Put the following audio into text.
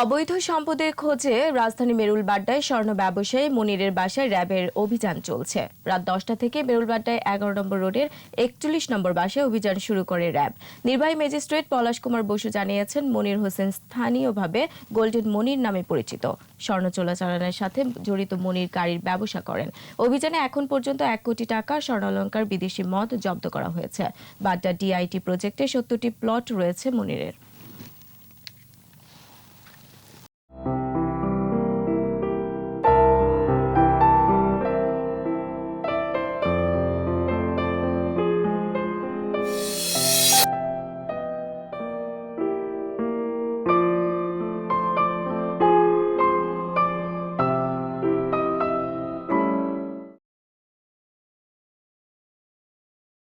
অবৈধ সম্পদের খোঁজে রাজধানী মেরুলবাড্ডায় স্বর্ণ ব্যবসায়ী মনিরের বাসায় র্যাবের অভিযান চলছে। রাত দশটা থেকে মেরুলবাড্ডায় এগারো নম্বর রোডের একচল্লিশ নম্বর বাসায় অভিযান শুরু করে র্যাব। নির্বাহী ম্যাজিস্ট্রেট পলাশ কুমার বসু জানিয়েছেন, মনির হোসেন স্থানীয়ভাবে গোল্ডেন মনির নামে পরিচিত। স্বর্ণ চোরাচালানের সাথে জড়িত মনির গাড়ির ব্যবসা করেন। অভিযানে এখন পর্যন্ত এক কোটি টাকা স্বর্ণালঙ্কার বিদেশি মদ জব্দ করা হয়েছে। বাড্ডা ডিআইটি প্রজেক্টে সত্তরটি প্লট রয়েছে মনিরের।